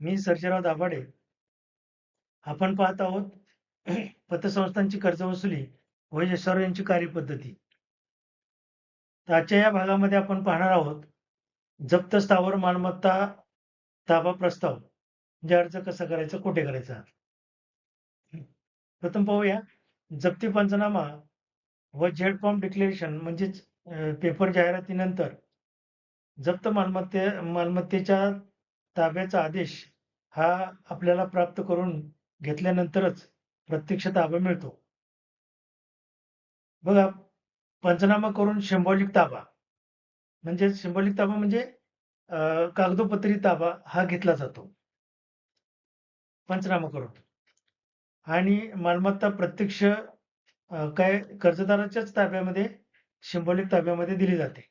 मी सर्जेराव दाभाडे. आपण पाहत आहोत पतसंस्थांची कर्ज वसुली व यशस्वी यांची कार्यपद्धती. आजच्या या भागामध्ये आपण पाहणार आहोत जप्त स्थावर मालमत्ता ताबा प्रस्ताव म्हणजे अर्ज कसा करायचा कुठे करायचा? प्रथम पाहूया जप्ती पंचनामा व जेड फॉर्म डिक्लेरेशन म्हणजेच पेपर जाहिरातीनंतर जप्त मालमत्ते मालमत्तेच्या ताब्याचा आदेश हा आपल्याला प्राप्त करून घेतल्यानंतरच प्रत्यक्ष ताबा मिळतो. बघा पंचनामा करून शिंबोलिक ताबा. म्हणजे सिंबॉलिक ताबा म्हणजे कागदोपत्री ताबा हा घेतला जातो. पंचनामा करून. आणि मालमत्ता प्रत्यक्ष काय कर्जदाराच्याच ताब्यामध्ये शिंबोलिक ताब्यामध्ये दिली जाते.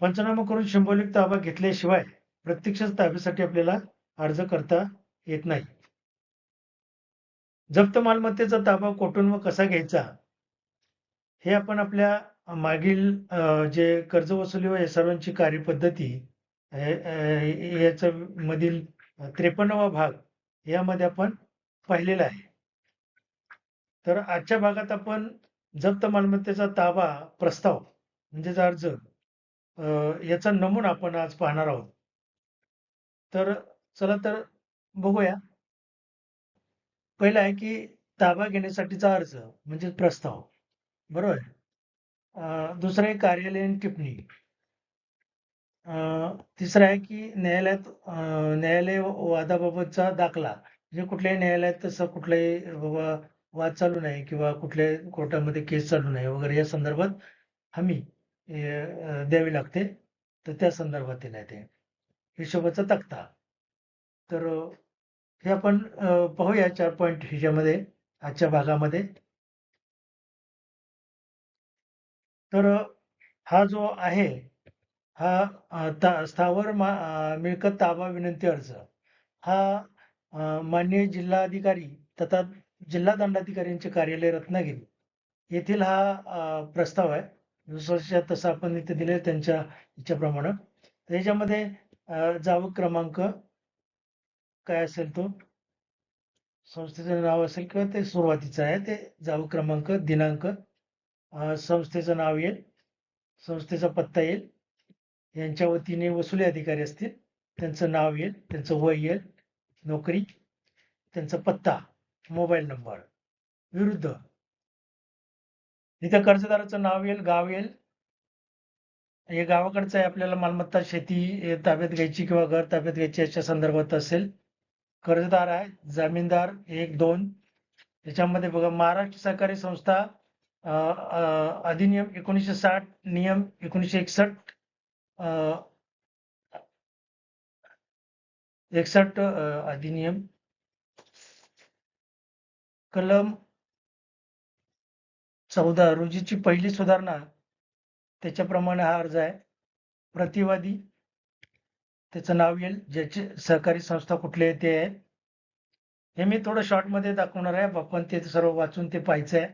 पंचनामा करून शिंबोलिक ताबा घेतल्याशिवाय प्रत्यक्ष ताब्यासाठी आपल्याला अर्ज करता येत नाही. जप्त मालमत्तेचा ताबा कोठून व कसा घ्यायचा? हे आपण आपल्या मागील जे कर्ज वसुली व सर्वांची कार्यपद्धती अ, याच्या मधील त्रेपन्नवा भाग यामध्ये आपण पाहिलेला आहे. तर आजच्या भागात आपण जप्त मालमत्तेचा ताबा प्रस्ताव म्हणजेच अर्ज याचा नमुना आपण आज पाहणार आहोत. तर चला तर बघूया. पहिलं आहे की ताबा घेण्यासाठीचा अर्ज म्हणजे प्रस्ताव. बरोबर? दुसरं आहे कार्यालयीन टिप्पणी. तिसरं आहे की न्यायालयात न्यायालय वादाबाबतचा दाखला. म्हणजे कुठल्याही न्यायालयात तसं कुठलाही बाबा वाद चालू नाही किंवा कुठल्याही कोर्टामध्ये केस चालू नाही वगैरे या संदर्भात हमी द्यावी लागते. तर त्या संदर्भात ते आहे ते. हिशोबाचा तक्ता. तर हे आपण पाहूया चार पॉईंट ह्याच्यामध्ये आजच्या भागामध्ये. तर हा जो आहे हा ता- स्थावर मा- मिळकत ताबा विनंती अर्ज. हा मान्य माननीय जिल्हाधिकारी तथा जिल्हा दंडाधिकाऱ्यांचे कार्यालय रत्नागिरी येथील हा प्रस्ताव आहे. जसं तसं आपण इथे दिले त्यांच्या इच्छेप्रमाणे त्याच्यामध्ये जावक क्रमांक काय असेल तो? संस्थेचं नाव असेल किंवा ते सुरुवातीचं आहे ते जावक क्रमांक दिनांक. संस्थेचं नाव येईल संस्थेचा पत्ता येईल यांच्या वतीने वसुली अधिकारी असतील त्यांचं नाव येईल त्यांचं वय येईल नोकरी त्यांचा पत्ता मोबाईल नंबर विरुद्ध. इथं कर्जदाराचं नाव येईल गाव येईल हे गावाकडचं आहे आपल्याला मालमत्ता शेती ताब्यात घ्यायची किंवा घर ताब्यात घ्यायची याच्या संदर्भात असेल. कर्जदार आहे जामीनदार एक दोन. त्याच्यामध्ये बघा महाराष्ट्र सहकारी संस्था अधिनियम एकोणीसशे साठ नियम एकोणीसशे एकसष्ट एकसष्ट अधिनियम. कलम चौदा रोजीची पहिली सुधारणा त्याच्याप्रमाणे हा अर्ज आहे. प्रतिवादी त्याचं नाव येईल. ज्याची सहकारी संस्था कुठली आहे ते आहे. हे मी थोडं शॉर्टमध्ये दाखवणार आहे. आपण ते सर्व वाचून ते पाहायचं आहे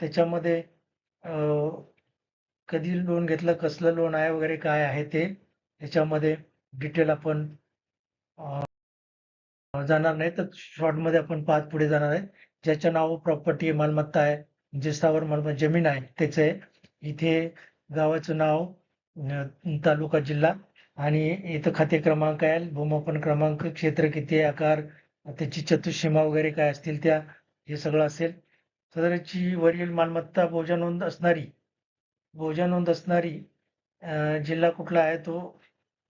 त्याच्यामध्ये कधी लोन घेतलं कसलं लोन आहे वगैरे काय आहे ते. याच्यामध्ये डिटेल आपण जाणार नाही. तर शॉर्टमध्ये आपण पाहत पुढे जाणार आहे. ज्याच्या नाव प्रॉपर्टी मालमत्ता आहे. जे स्थावर मालमत्ता जमीन आहे त्याचं आहे. इथे गावाचं नाव तालुका जिल्हा. आणि इथं खाते क्रमांक आहे भूमापन क्रमांक क्षेत्र किती आकार त्याची चतुष्सीमा वगैरे काय असतील त्या हे सगळं असेल. सदरची वरील मालमत्ता बोजा नोंद असणारी बोजा नोंद असणारी जिल्हा कुठला आहे तो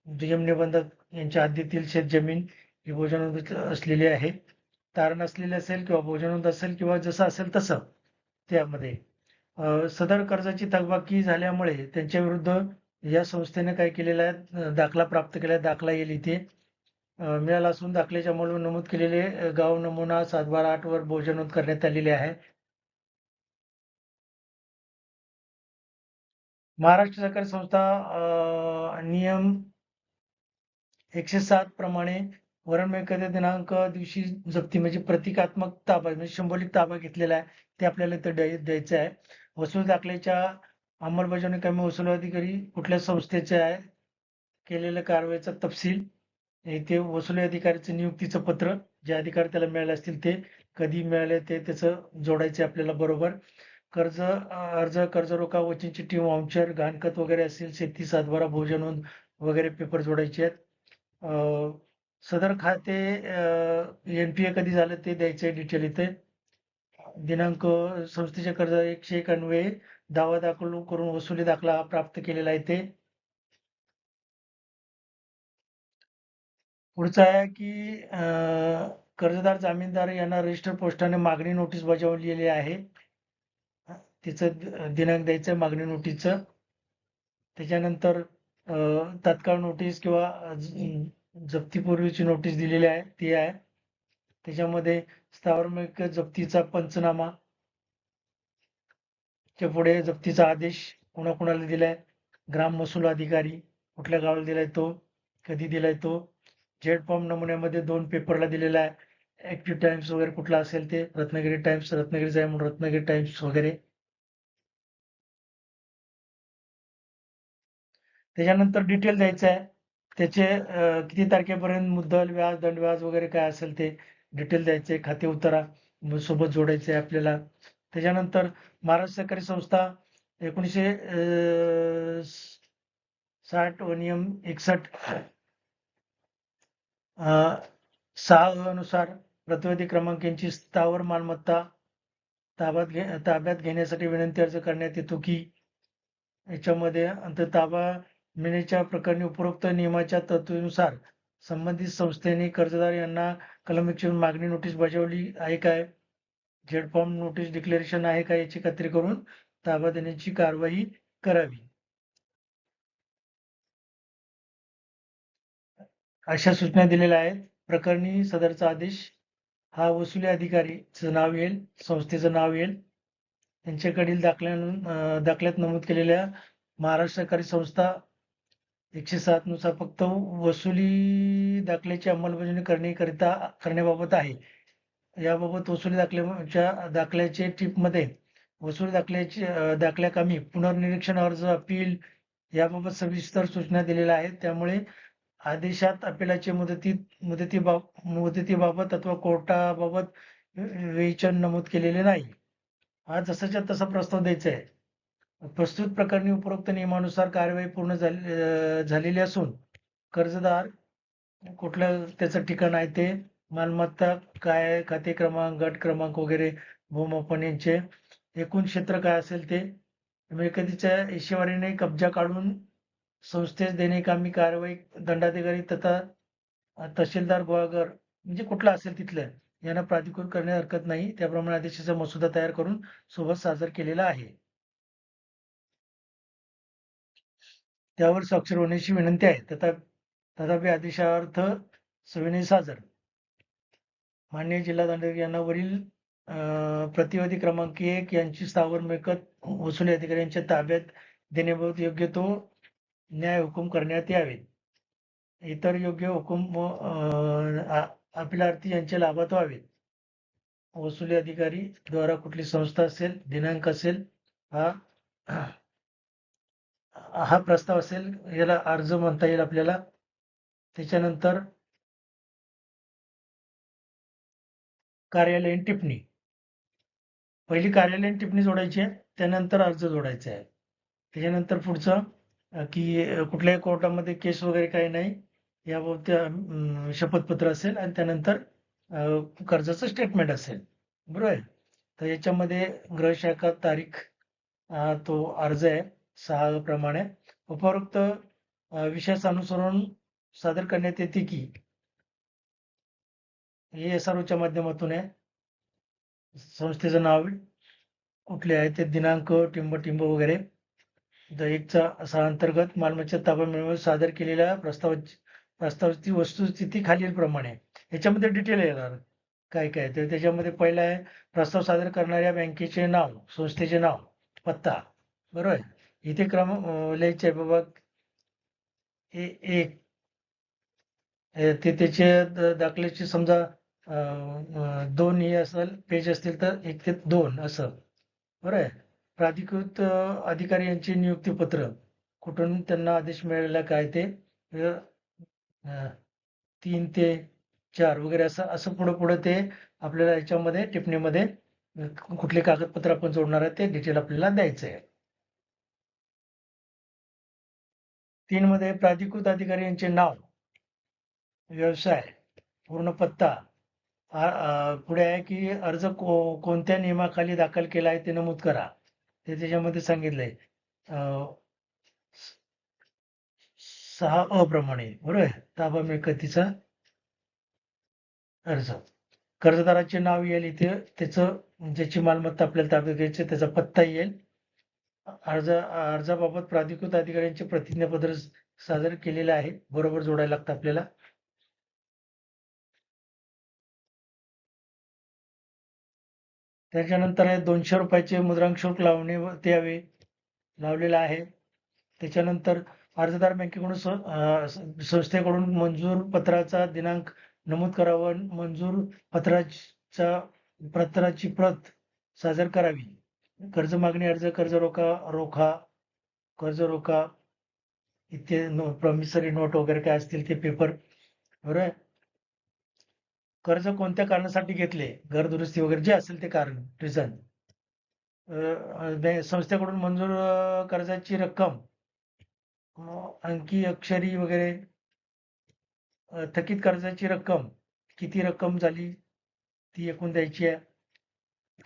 दुय्यम निबंधक यांच्या हद्दीतील शेतजमीन ही बोजा नोंद असलेली आहे. तारण असलेली असेल किंवा बोजा नोंद असेल किंवा जसं असेल तसं त्यामध्ये सदर कर्जाची थकबाकी झाल्यामुळे त्यांच्या विरुद्ध या संस्थेने काय केलेलं आहे? दाखला प्राप्त केला दाखला येईल इथे. मिळाला असून दाखल्याच्या मूळ नमूद केलेले गाव नमुना सात बारा आठ वर बोजा नोंद करण्यात आलेली आहे. महाराष्ट्र सहकारी संस्था अं, नियम एकशे सात प्रमाणे वरण मिळकत दिनांक दिवशी जप्ती म्हणजे प्रतिकात्मक ताबा म्हणजे शंभोलिक ताबा घेतलेला आहे. ते आपल्याला इथं द्यायचं आहे. वसूल दाखल्याच्या अंमलबजावणी कमी वसूल अधिकारी कुठल्या संस्थेचे आहे? केलेल्या कारवाईचा तपशील. ते वसुली अधिकाऱ्याचं नियुक्तीचं पत्र जे अधिकार त्याला मिळाले असतील ते कधी मिळाले ते त्याचं जोडायचे आपल्याला बरोबर. कर्ज अर्ज कर्ज रोखा वचनची टीम वाउचर गाणखत वगैरे असेल शेती सातबारा भोजन नोंद वगैरे पेपर जोडायचे आहेत. सदर खाते एन पी ए कधी झालं ते द्यायचे डिटेल इथे. दिनांक संस्थेचे कर्ज एकशे एक दावा दाखल करून वसुली दाखला प्राप्त केलेला आहे ते. पुढचं आहे की कर्जदार जामीनदार यांना रजिस्टर पोस्टाने मागणी नोटीस बजावलेली आहे. तिचं दिनांक द्यायचं मागणी नोटीसचं त्याच्यानंतर तात्काळ नोटीस किंवा जप्तीपूर्वीची नोटीस दिलेली आहे ती आहे. त्याच्यामध्ये स्थावर मिळकत जप्तीचा पंचनामा. च्या पुढे जप्तीचा आदेश कोणाकोणाला दिलाय? ग्राम महसूल अधिकारी कुठल्या गावाला दिलाय तो? कधी दिलाय तो? जेड फॉर्म नमुन्यामध्ये दोन पेपरला दिलेला आहे. ऍक्टिव्ह टाइम्स वगैरे कुठला असेल ते? रत्नागिरी टाइम्स रत्नागिरीचा आहे म्हणून रत्नागिरी टाइम्स वगैरे. त्याच्यानंतर डिटेल द्यायचं आहे. त्याचे किती तारखेपर्यंत मुद्दल व्याज दंड व्याज वगैरे काय असेल ते? डिटेल द्यायचे खाते उतारा सोबत जोडायचे आपल्याला. त्याच्यानंतर महाराष्ट्र सहकारी संस्था एकोणीसशे साठ व नियम एकसठ सहा अनुसार प्रतिवादी क्रमांक यांची स्थावर मालमत्ता ताब्यात घे ताब्यात घेण्यासाठी विनंती अर्ज करण्यात येतो की याच्यामध्ये अंत ताबा मिळण्याच्या प्रकरणी उपरोक्त नियमाच्या तत्वानुसार संबंधित संस्थेने कर्जदार यांना कलम एकशे मागणी नोटीस बजावली आहे काय झेड फॉर्म नोटीस डिक्लेरेशन आहे का? याची खात्री करून ताबा देण्याची कारवाई करावी. अशा सूचना दिलेल्या आहेत. प्रकरणी सदरचा आदेश. हा वसुली अधिकारीचं नाव येईल. संस्थेचं नाव येईल. त्यांच्याकडील दाखल्या दाखल्यात नमूद केलेल्या महाराष्ट्र सरकारी संस्था एकशे सात नुसार फक्त वसुली दाखल्याची अंमलबजावणी करण्याकरिता करण्याबाबत आहे. याबाबत वसुली दाखल्याच्या दाखल्याचे टीपमध्ये वसुली दाखल्याची दाखल्या दाखल्याकामी पुनर्निरीक्षण अर्ज अपील याबाबत सविस्तर सूचना दिलेल्या आहेत. त्यामुळे आदेशात अपिलाची मुदती मुदतीबाब मुदतीबाबत अथवा कोर्टाबाबत वेचन नमूद केलेले नाही. हा जसाच्या तसा प्रस्ताव द्यायचा आहे. प्रस्तुत प्रकरणी उपरोक्त नियमानुसार कार्यवाही पूर्ण झाली झालेली असून कर्जदार कुठलं त्याचं ठिकाण आहे ते मालमत्ता काय आहे, खाते क्रमांक गट क्रमांक वगैरे भूमापन यांचे एकूण क्षेत्र काय असेल ते मिळकतीच्या हिशेवारीने कब्जा काढून संस्थेस देणे कामी कारवाई दंडाधिकारी तथा तहसीलदार गुहागर म्हणजे कुठला असेल तिथलं यांना प्राधिकृत करण्यास हरकत नाही. त्याप्रमाणे आदेशाचा मसुदा तयार करून सोबत सादर केलेला आहे. त्यावर स्वाक्षर होण्याची विनंती आहे. तथा तथापि आदेशार्थ सविनय सादर मान्य जिल्हा दंडाधिकारी यांना वरील अं, प्रतिवादी क्रमांक एक यांची स्थावर मिळकत वसुली अधिकाऱ्यांच्या ताब्यात देण्याबाबत योग्य तो न्याय हुकूम करण्यात यावेत इतर योग्य हुकूम अं, अपिलार्थी यांच्या लाभात व्हावेत. वसुली अधिकारी द्वारा कुठली संस्था असेल दिनांक असेल हा हा प्रस्ताव असेल याला अर्ज म्हणता येईल आपल्याला. त्याच्यानंतर कार्यालयीन टिप्पणी. पहिली कार्यालयीन टिप्पणी जोडायची आहे त्यानंतर अर्ज जोडायचा आहे. त्याच्यानंतर पुढचं की कुठल्याही कोर्टामध्ये केस वगैरे काही नाही याबाबत शपथपत्र असेल आणि त्यानंतर कर्जाचं स्टेटमेंट असेल. बरोबर आहे? तर याच्यामध्ये गृहशाखा तारीख तो अर्ज आहे. सहा प्रमाणे उपरोक्त अं, विषयास अनुसरून सादर करण्यात येते की हे एस आर ओच्या माध्यमातून आहे. संस्थेचं नाव कुठले आहे? ते दिनांक टिंब टिंब वगैरे. द एकचा सहा अंतर्गत मालमत्ता ताबा मिळवून सादर केलेल्या प्रस्तावाची प्रस्तावाची वस्तुस्थिती खालीलप्रमाणे. प्रमाणे याच्यामध्ये डिटेल येणार. काय काय? तर त्याच्यामध्ये पहिलं आहे प्रस्ताव सादर करणाऱ्या बँकेचे नाव संस्थेचे नाव पत्ता. बरोबर? आहे इथे क्रम अं, लिहायचे आहे बाबा ए एक. ते त्याचे दाखल्याचे समजा दोन हे असेल पेज असतील तर एक ते दोन असं. बरं आहे? प्राधिकृत अधिकारी यांचे नियुक्तीपत्र. कुठून त्यांना आदेश मिळालेला काय ते? तीन ते चार वगैरे असं असं पुढं पुढं ते आपल्याला याच्यामध्ये टिपणीमध्ये कुठले कागदपत्र आपण जोडणार आहे ते डिटेल आपल्याला द्यायचं आहे. तीन मध्ये प्राधिकृत अधिकारी यांचे नाव व्यवसाय पूर्ण पत्ता पुढे आहे की अर्ज को कोणत्या नियमाखाली दाखल केला आहे ते नमूद करा. ते त्याच्यामध्ये सांगितलंय अं, सहा अप्रमाणे प्रमाणे बरोबर? आहे ताबा मिळकतीचा अर्ज. कर्जदाराचे नाव येईल इथे त्याचं ज्याची मालमत्ता आपल्याला ताब्यात घ्यायची त्याचा पत्ता येईल. अर्ज अर्जाबाबत प्राधिकृत अधिकाऱ्यांचे प्रतिज्ञापत्र सादर केलेले आहे. बरोबर जोडायला लागतं आपल्याला. त्याच्यानंतर आहे दोनशे रुपयाचे मुद्रांक शुल्क लावणे द्यावे लावलेलं आहे. त्याच्यानंतर अर्जदार बँकेकडून संस्थेकडून मंजूर पत्राचा दिनांक नमूद करावा मंजूर पत्राचा पत्राची प्रत सादर करावी. कर्ज मागणी अर्ज कर्ज रोखा रोखा कर्ज रोखा इत्यादी प्रॉमिसरी नोट वगैरे काय असतील ते पेपर बरोबर कर्ज कोणत्या कारणासाठी घेतले? घर दुरुस्ती वगैरे जे असेल ते कारण रिझन संस्थेकडून मंजूर कर्जाची रक्कम अंकी अक्षरी वगैरे थकीत कर्जाची रक्कम किती रक्कम झाली ती एकूण द्यायची आहे.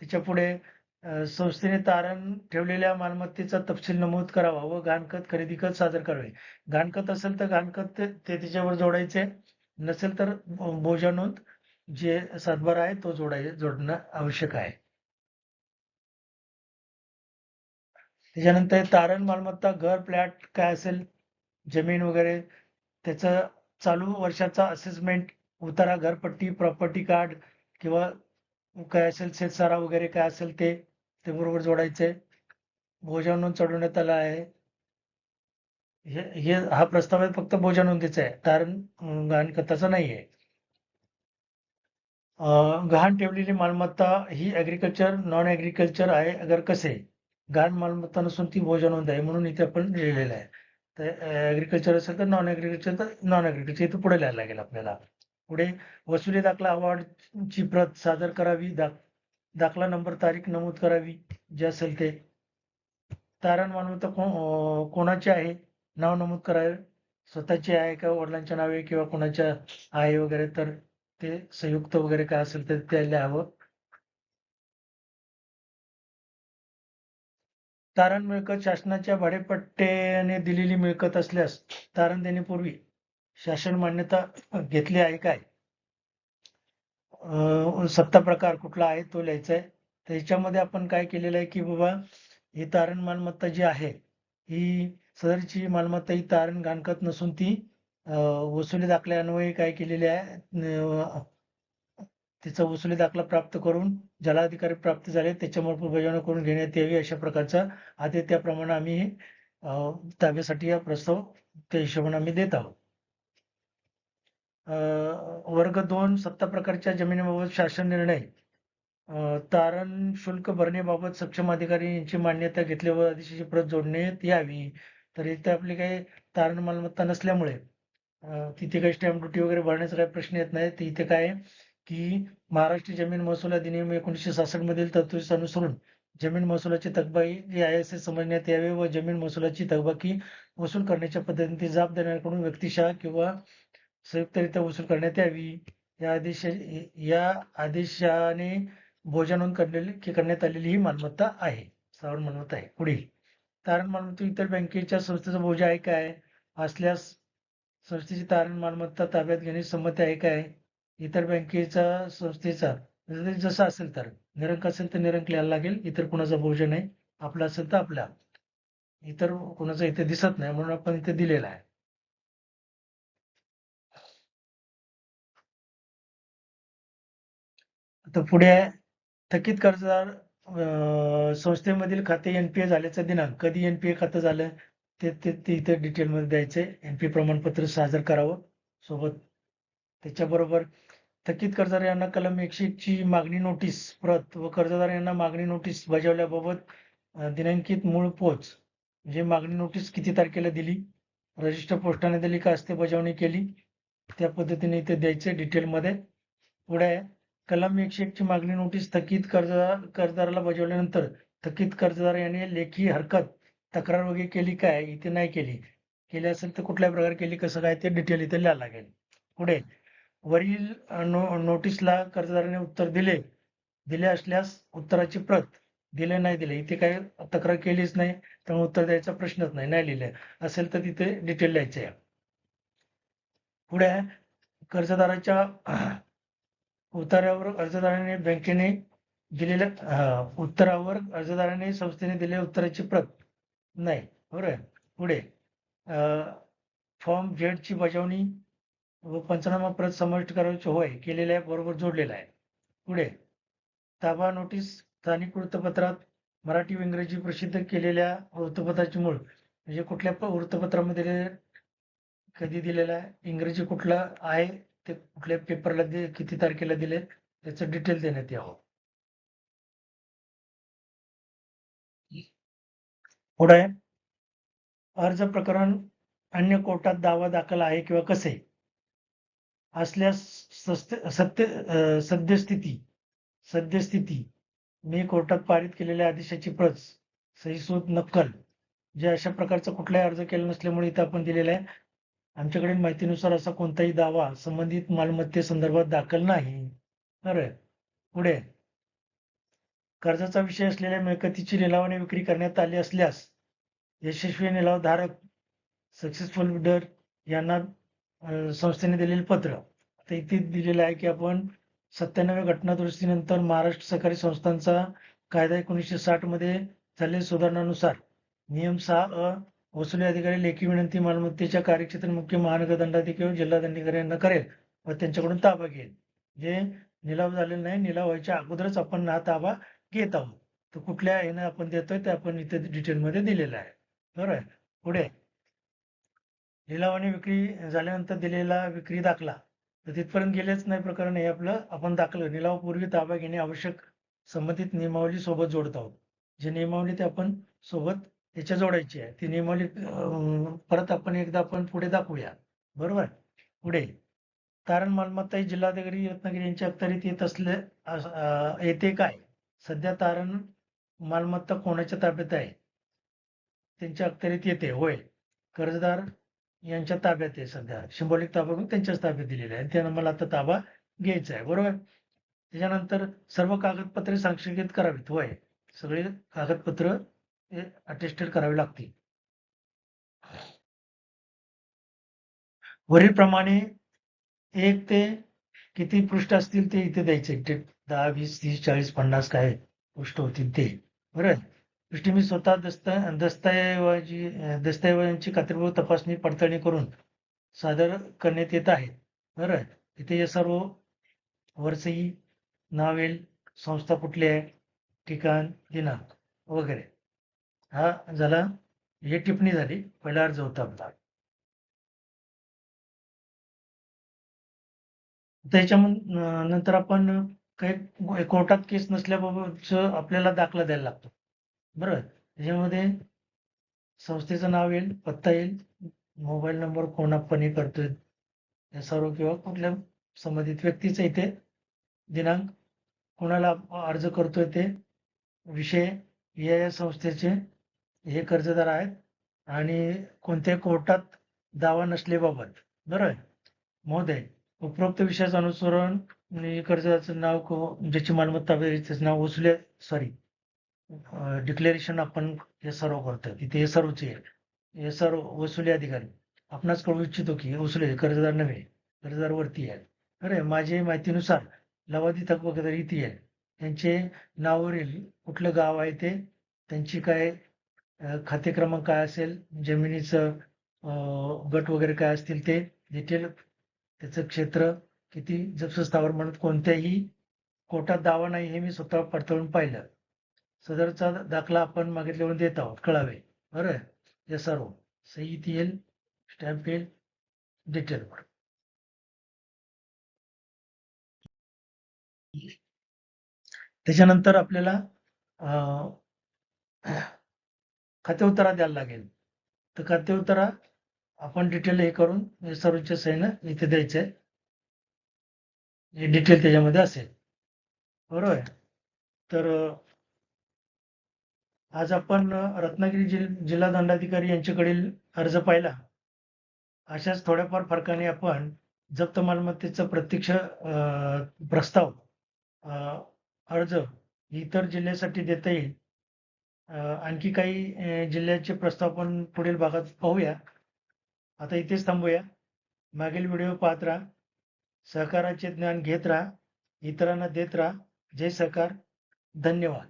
त्याच्या पुढे संस्थेने तारण ठेवलेल्या मालमत्तेचा तपशील नमूद करावा व गहाणखत खरेदी खत सादर करावे. गहाणखत असेल तर गहाणखत ते ते त्याच्यावर जोडायचे. नसेल तर बो- बोजा नोंद जे सातबारा आहे तो जोडाय जोडणं आवश्यक आहे. त्याच्यानंतर तारण मालमत्ता घर फ्लॅट काय असेल जमीन वगैरे त्याचं चालू वर्षाचा असेसमेंट उतारा घरपट्टी प्रॉपर्टी कार्ड किंवा काय असेल शेतसारा वगैरे काय असेल ते ते बरोबर जोडायचंय बोजा चढवण्यात आला आहे. हे हा प्रस्ताव आहे फक्त बोजा नोंदीचा आहे. कारण अं, गहाणखताचा नाही आहे. अं, गहाण ठेवलेली मालमत्ता ही ऍग्रिकल्चर नॉन ऍग्रीकल्चर आहे अगर कसे? गहाण मालमत्ता नसून ती बोजा नोंद आहे. म्हणून इथे आपण लिहिलेलं आहे. तर ऍग्रीकल्चर असेल तर नॉन ऍग्रीकल्चर तर नॉन ऍग्रिकल्चर इथं पुढे लिहायला लागेल आपल्याला. पुढे वसुली दाखला अवॉर्डची प्रत सादर करावी. दाख दाखला नंबर तारीख नमूद करावी. जे असेल ते तारण मालमत्ता को कोणाची आहे? नाव नमूद करावे. स्वतःची आहे का? वडिलांच्या नावे किंवा कोणाच्या आहे वगैरे? तर ते संयुक्त वगैरे काय असेल तर ते लिहावं. तारण मिळकत शासनाच्या भाडेपट्ट्याने दिलेली मिळकत असल्यास तारण देण्यापूर्वी शासन मान्यता घेतली आहे काय? सत्ता प्रकार कुठला आहे तो लिहायचा आहे. त्याच्यामध्ये आपण काय केलेलं आहे की बाबा ही तारण मालमत्ता जी आहे ही सदरची मालमत्ता ही तारण घाणखत नसून ती वसुली दाखल्यान्वये काय केलेली आहे तिचा वसुली दाखला प्राप्त करून ज्याला अधिकारी प्राप्त झाले त्याच्यामुळे अंमलबजावणी करून घेण्यात यावी अशा प्रकारचा आधी त्याप्रमाणे आम्ही ताब्यासाठी हा प्रस्ताव त्या हिशोबाने आम्ही देत आहोत. वर्ग दोन सत्ता प्रकारच्या जमिनीबाबत शासन निर्णय. तारण शुल्क भरण्याबाबत सक्षम अधिकारी यांची मान्यता घेतल्यावर आदेशाची प्रत जोडण्यात यावी. तर इथे आपली काही तारण मालमत्ता नसल्यामुळे तिथे काही स्टॅम्प ड्युटी वगैरे भरण्याचा काही प्रश्न येत नाही. तर इथे काय की महाराष्ट्र जमीन महसूल अधिनियम एकोणीसशे सहासष्ट मधील तरतुदीस अनुसरून जमीन महसुलाची थकबाकी जी आहे असे समजण्यात यावे व जमीन महसुलाची थकबाकी वसूल करण्याच्या पद्धतीने जाब देणाऱ्याकडून व्यक्तिशः किंवा संयुक्तरित्या वसूल करण्यात यावी. या आदेश या आदेशाने बोजा नोंद करलेली करण्यात आलेली ही मालमत्ता आहे. सावध मालमत्ता आहे. पुढील. तारण मालमत्ता इतर बँकेच्या संस्थेचा बोजा आहे काय? असल्यास संस्थेची तारण मालमत्ता ताब्यात घेण्याची संमती आहे काय? इतर बँकेचा संस्थेचा जसं असेल तर. निरंक असेल तर निरंक लिहायला लागेल. इतर कुणाचा बोजा नाही. आपला असेल तर आपला. इतर कुणाचा इथे दिसत नाही म्हणून आपण इथे दिलेला आहे. आता पुढे आहे थकीत कर्जदार संस्थेमधील खाते एनपीए झाल्याचा दिनांक. कधी एनपीए खातं झालं ते ते ते इथे डिटेलमध्ये द्यायचे. एनपीए प्रमाणपत्र सादर करावं सोबत. त्याच्याबरोबर थकीत कर्जदार यांना कलम एकशे ची मागणी नोटीस प्रत व कर्जदार यांना मागणी नोटीस बजावल्याबाबत दिनांकित मूळ पोच म्हणजे मागणी नोटीस किती तारखेला दिली रजिस्टर पोस्टाने दिली का असते बजावणी केली त्या पद्धतीने इथे द्यायचे डिटेलमध्ये पुढे आहे, कलम एकशे एकची मागणी नोटीस थकीत कर्जदार कर्जदाराला बजावल्यानंतर थकीत कर्जदार याने लेखी हरकत तक्रार वगैरे केली काय? इथे नाही केली. केली असेल तर कुठल्या प्रकारे केली कसं काय ते डिटेल इथे लिहायला लागेल. पुढे वरील नो नोटीसला कर्जदाराने उत्तर दिले. दिले असल्यास उत्तराची प्रत. दिले नाही दिले. इथे काय तक्रार केलीच नाही त्यामुळे उत्तर द्यायचा प्रश्नच नाही. नाही लिहिले असेल तर तिथे डिटेल लिहायचे आहे. पुढे कर्जदाराच्या उत्तरावर अर्जदाराने बँकेने दिलेल्या उत्तरावर अर्जदाराने संस्थेने दिलेल्या उत्तराची प्रत. नाही बरोबर पुढे फॉर्म झेडची बजावणी व पंचनामा प्रत समाविष्ट करायची होय केलेल्या आहे बरोबर जोडलेला आहे. पुढे ताबा नोटीस स्थानिक वृत्तपत्रात मराठी व इंग्रजी प्रसिद्ध केलेल्या वृत्तपत्राची मूळ म्हणजे कुठल्या प- वृत्तपत्रामध्ये कधी दिलेला आहे? इंग्रजी कुठला आहे? ते कुठल्या पेपरला दिले किती तारखेला दिले त्याचं डिटेल देण्यात यावं. पुढे अर्ज प्रकरण अन्य कोर्टात दावा दाखल आहे किंवा कसे? असल्यास सत्य सत्य सद्यस्थिती सद्यस्थिती मी कोर्टात पारित केलेल्या आदेशाची प्रत सहीसूत नक्कल जे अशा प्रकारचा कुठलाही अर्ज केला नसल्यामुळे इथं आपण दिलेला आहे. आमच्याकडे माहितीनुसार असा कोणताही दावा संबंधित मालमत्तेसंदर्भात दाखल नाही. बरं पुढे. कर्जाचा विषय असलेल्या मिळकतीची निलावाने विक्री करण्यात आली असल्यास यशस्वी निलावधारक सक्सेसफुल बिडर यांना संस्थेने दिलेले पत्र. आता इथे दिलेलं आहे की आपण सत्त्याण्णव्या घटना दुरुस्तीनंतर महाराष्ट्र सहकारी संस्थांचा कायदा एकोणीसशे साठमध्ये झालेल्या सुधारणानुसार नियम सहा अ वसुली अधिकारी लेखी विनंती मालमत्तेच्या कार्यक्षेत्र मुख्य महानगरदंडाधिकारी किंवा व जिल्हा दंडाधिकारी यांना करेल व त्यांच्याकडून ताबा घेईल. जे निलाव झालेला नाही निलाव व्हायच्या अगोदरच आपण हा ताबा घेत आहोत. तर कुठल्या यानं आपण देतोय ते आपण इथे डिटेलमध्ये दिलेलं आहे. बरोबर आहे. पुढे. लिलावाने विक्री झाल्यानंतर दिलेला विक्री दाखला. तर तिथपर्यंत गेलेच नाही प्रकरण हे आपलं. आपण दाखलं. निलावापूर्वी ताबा घेणे आवश्यक. संबंधित नियमावली सोबत जोडत आहोत. जे नियमावली ते आपण सोबत त्याच्या जोडायची आहे. ती नियमावली परत आपण एकदा आपण पुढे दाखवूया. बरोबर? पुढे. तारण मालमत्ता ही जिल्हाधिकारी रत्नागिरी यांच्या अखत्यारीत येत असले येते काय? सध्या तारण मालमत्ता कोणाच्या ताब्यात आहे? त्यांच्या अखत्यारीत येते. होय. कर्जदार यांच्या ताब्यात आहे सध्या. सिंबॉलिक ताबा त्यांच्याच ताब्यात दिलेला आहे. त्यांना मला आता ताबा घ्यायचा आहे. बरोबर? त्याच्यानंतर सर्व कागदपत्रे सांक्षिकीत करावीत. होय. सगळे कागदपत्र अटेस्टेड करावी लागतील. वरील प्रमाणे एक ते किती पृष्ठ असतील ते इथे द्यायचे. दहा वीस तीस चाळीस पन्नास काय पृष्ठ होतील ते. बरं? पृष्ठी मी स्वतः दस्त दस्तऐवजी दस्तऐवजांची खात्रीपूर्वक तपासणी पडताळणी करून सादर करण्यात येत आहे. बरं? इथे हे सर्व वरसई नावेल संस्था कुठली आहे? ठिकाण दिनांक वगैरे. हा झाला हे टिप्पणी झाली. पहिला अर्ज होता आपला. त्याच्या नंतर आपण काही कोर्टात केस नसल्याबाबतच आपल्याला दाखला द्यायला लागतो. बरोबर? त्याच्यामध्ये संस्थेचं नाव येईल पत्ता येईल मोबाईल नंबर कोण आपण हे करतोय. या सर्व किंवा कुठल्या संबंधित व्यक्तीचं इथे दिनांक कोणाला अर्ज करतोय ते विषय या संस्थेचे हे कर्जदार आहेत आणि कोणत्याही कोर्टात दावा नसलेबाबत बरोबर महोदय उपरोक्त विषयाचं अनुसरण कर्जदाराचं नाव क ज्याची मालमत्ता आहे त्याचं नाव वसुले सॉरी डिक्लेरेशन आपण हे सर्व करतो. तिथे हे सर्वच आहे. हे सर्व वसुली अधिकारी. आपणास कळू इच्छितो की वसुली कर्जदार नव्हे. कर्जदार वरती आहे. अरे माझे माहितीनुसार लवादी थकबकदार इथे आहे. त्यांचे नावावरील कुठलं गाव आहे ते? त्यांची काय खाते क्रमांक काय असेल जमिनीचं गट वगैरे काय असतील ते डिटेल त्याचं क्षेत्र किती जप्त स्थावर म्हणत कोणत्याही कोर्टात दावा नाही हे मी स्वतः पडताळून पाहिलं. सदरचा दाखला आपण मागितल्यावर देत आहोत कळावे. बरं? हे सर्व. सही येईल स्टॅम्प येईल डिटेल त्याच्यानंतर आपल्याला खाते उतारा द्यायला लागेल. तर खाते उतारा आपण डिटेल हे करून हे सर्वच्या सहीनं इथे द्यायचं. आहे हे डिटेल त्याच्यामध्ये असेल. बरोबर? आहे तर आज आपण रत्नागिरी जिल जिल्हा दंडाधिकारी यांच्याकडील अर्ज पाहिला. अशाच थोड्याफार फरकाने आपण जप्त मालमत्तेचा प्रत्यक्ष प्रस्ताव अर्ज इतर जिल्ह्यासाठी देता येईल. आणखी काही जिल्ह्याचे प्रस्ताव आपण पुढील भागात पाहूया. आता इथेच थांबूया. मागील व्हिडिओ पाहत राहा. सहकाराचे ज्ञान घेत राहा. इतरांना देत राहा. जय सहकार. धन्यवाद.